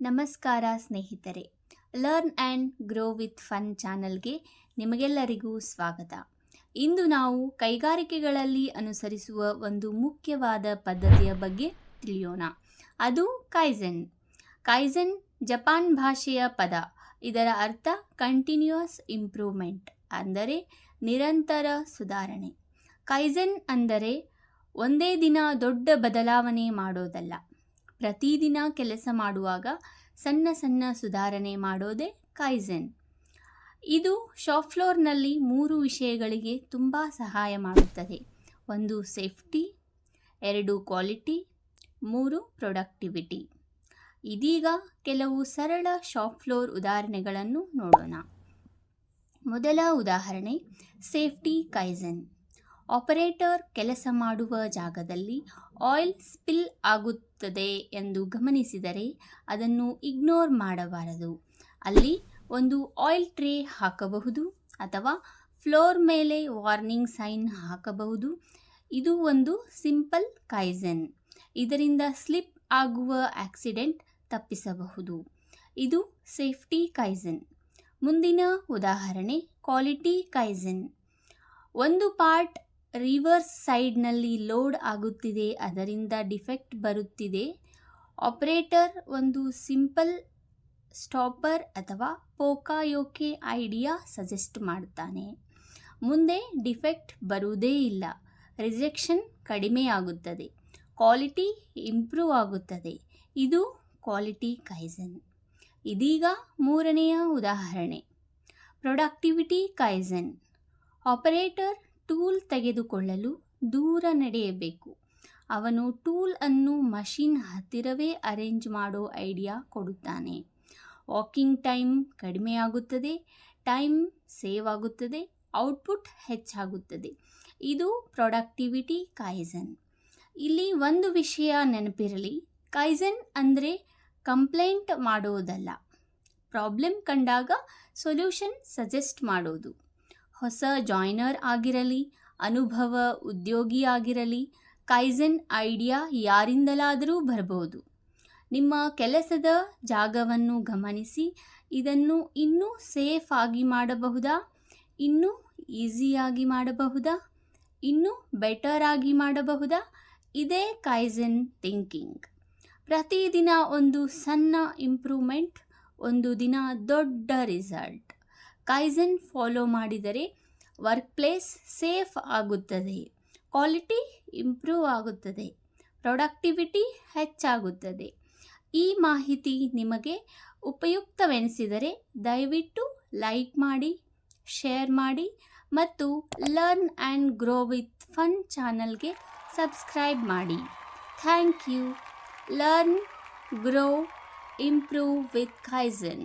ನಮಸ್ಕಾರ ಸ್ನೇಹಿತರೆ. Learn and grow with fun ಚಾನಲ್ಗೆ ನಿಮಗೆಲ್ಲರಿಗೂ ಸ್ವಾಗತ. ಇಂದು ನಾವು ಕೈಗಾರಿಕೆಗಳಲ್ಲಿ ಅನುಸರಿಸುವ ಒಂದು ಮುಖ್ಯವಾದ ಪದ್ಧತಿಯ ಬಗ್ಗೆ ತಿಳಿಯೋಣ. ಅದು ಕೈಜೆನ್ ಕೈಜೆನ್ ಜಪಾನ್ ಭಾಷೆಯ ಪದ. ಇದರ ಅರ್ಥ ಕಂಟಿನ್ಯೂಯಸ್ ಇಂಪ್ರೂವ್ಮೆಂಟ್ ಅಂದರೆ ನಿರಂತರ ಸುಧಾರಣೆ. ಕೈಜೆನ್ ಅಂದರೆ ಒಂದೇ ದಿನ ದೊಡ್ಡ ಬದಲಾವಣೆ ಮಾಡೋದಲ್ಲ. ಪ್ರತಿದಿನ ಕೆಲಸ ಮಾಡುವಾಗ ಸಣ್ಣ ಸಣ್ಣ ಸುಧಾರಣೆ ಮಾಡೋದೇ ಕೈಜೆನ್ ಇದು ಶಾಪ್ ಫ್ಲೋರ್ನಲ್ಲಿ ಮೂರು ವಿಷಯಗಳಿಗೆ ತುಂಬ ಸಹಾಯ ಮಾಡುತ್ತದೆ. ಒಂದು ಸೇಫ್ಟಿ ಎರಡು ಕ್ವಾಲಿಟಿ ಮೂರು ಪ್ರೊಡಕ್ಟಿವಿಟಿ ಇದೀಗ ಕೆಲವು ಸರಳ ಶಾಪ್ ಫ್ಲೋರ್ ಉದಾಹರಣೆಗಳನ್ನು ನೋಡೋಣ. ಮೊದಲ ಉದಾಹರಣೆ ಸೇಫ್ಟಿ ಕೈಜೆನ್ ಆಪರೇಟರ್ ಕೆಲಸ ಮಾಡುವ ಜಾಗದಲ್ಲಿ ಆಯಿಲ್ ಸ್ಪಿಲ್ ಆಗುತ್ತದೆ ಎಂದು ಗಮನಿಸಿದರೆ ಅದನ್ನು ಇಗ್ನೋರ್ ಮಾಡಬಾರದು. ಅಲ್ಲಿ ಒಂದು ಆಯಿಲ್ ಟ್ರೇ ಹಾಕಬಹುದು ಅಥವಾ ಫ್ಲೋರ್ ಮೇಲೆ ವಾರ್ನಿಂಗ್ ಸೈನ್ ಹಾಕಬಹುದು. ಇದು ಒಂದು ಸಿಂಪಲ್ ಕೈಸನ್. ಇದರಿಂದ ಸ್ಲಿಪ್ ಆಗುವ ಆಕ್ಸಿಡೆಂಟ್ ತಪ್ಪಿಸಬಹುದು. ಇದು ಸೇಫ್ಟಿ ಕೈಸನ್. ಮುಂದಿನ ಉದಾಹರಣೆ ಕ್ವಾಲಿಟಿ ಕೈಸನ್. ಒಂದು ಪಾರ್ಟ್ ರಿವರ್ಸ್ ಸೈಡ್ನಲ್ಲಿ ಲೋಡ್ ಆಗುತ್ತಿದೆ, ಅದರಿಂದ ಡಿಫೆಕ್ಟ್ ಬರುತ್ತಿದೆ. ಆಪರೇಟರ್ ಒಂದು ಸಿಂಪಲ್ ಸ್ಟಾಪರ್ ಅಥವಾ ಪೋಕಾಯೋಕೆ ಐಡಿಯಾ ಸಜೆಸ್ಟ್ ಮಾಡ್ತಾನೆ. ಮುಂದೆ ಡಿಫೆಕ್ಟ್ ಬರುವುದೇ ಇಲ್ಲ, ರಿಜೆಕ್ಷನ್ ಕಡಿಮೆಯಾಗುತ್ತದೆ ಕ್ವಾಲಿಟಿ ಇಂಪ್ರೂವ್ ಆಗುತ್ತದೆ. ಇದು ಕ್ವಾಲಿಟಿ ಕೈಸನ್. ಇದೀಗ ಮೂರನೆಯ ಉದಾಹರಣೆ, ಪ್ರೊಡಕ್ಟಿವಿಟಿ ಕೈಸನ್. ಆಪರೇಟರ್ ಟೂಲ್ ತೆಗೆದುಕೊಳ್ಳಲು ದೂರ ನಡೆಯಬೇಕು. ಅವನು ಟೂಲ್ ಅನ್ನು ಮಷಿನ್ ಹತ್ತಿರವೇ ಅರೇಂಜ್ ಮಾಡೋ ಐಡಿಯಾ ಕೊಡುತ್ತಾನೆ. ವಾಕಿಂಗ್ ಟೈಮ್ ಕಡಿಮೆಯಾಗುತ್ತದೆ ಟೈಮ್ ಸೇವ್ ಆಗುತ್ತದೆ, ಔಟ್ಪುಟ್ ಹೆಚ್ಚಾಗುತ್ತದೆ. ಇದು ಪ್ರೊಡಕ್ಟಿವಿಟಿ ಕೈಸನ್ ಇಲ್ಲಿ ಒಂದು ವಿಷಯ ನೆನಪಿರಲಿ. ಕೈಸನ್ ಅಂದರೆ ಕಂಪ್ಲೇಂಟ್ ಮಾಡೋದಲ್ಲ. ಪ್ರಾಬ್ಲಮ್ ಕಂಡಾಗ ಸೊಲ್ಯೂಷನ್ ಸಜೆಸ್ಟ್ ಮಾಡೋದು. ಹೊಸ ಜಾಯ್ನರ್ ಆಗಿರಲಿ, ಅನುಭವ ಉದ್ಯೋಗಿ ಆಗಿರಲಿ ಐಡಿಯಾ ಯಾರಿಂದಲಾದರೂ ಬರಬಹುದು. ನಿಮ್ಮ ಕೆಲಸದ ಜಾಗವನ್ನು ಗಮನಿಸಿ, ಇದನ್ನು ಇನ್ನೂ ಸೇಫ್ ಆಗಿ ಮಾಡಬಹುದಾ? ಇನ್ನೂ ಈಸಿಯಾಗಿ ಮಾಡಬಹುದಾ? ಇನ್ನೂ ಬೆಟರ್ ಆಗಿ ಮಾಡಬಹುದಾ? ಇದೇ ಕೈಜೆನ್ ಥಿಂಕಿಂಗ್. ಪ್ರತಿದಿನ ಒಂದು ಸಣ್ಣ ಇಂಪ್ರೂವ್ಮೆಂಟ್, ಒಂದು ದಿನ ದೊಡ್ಡ ರಿಸಲ್ಟ್. ಕೈಜೆನ್ ಫಾಲೋ ಮಾಡಿದರೆ ವರ್ಕ್ ಪ್ಲೇಸ್ ಸೇಫ್ ಆಗುತ್ತದೆ. ಕ್ವಾಲಿಟಿ ಇಂಪ್ರೂವ್ ಆಗುತ್ತದೆ. ಪ್ರೊಡಕ್ಟಿವಿಟಿ ಹೆಚ್ಚಾಗುತ್ತದೆ. ಈ ಮಾಹಿತಿ ನಿಮಗೆ ಉಪಯುಕ್ತವೆನಿಸಿದರೆ ದಯವಿಟ್ಟು ಲೈಕ್ ಮಾಡಿ ಶೇರ್ ಮಾಡಿ ಮತ್ತು learn and grow with fun ಚಾನಲ್ಗೆ ಸಬ್ಸ್ಕ್ರೈಬ್ ಮಾಡಿ. Thank you learn grow improve with kaizen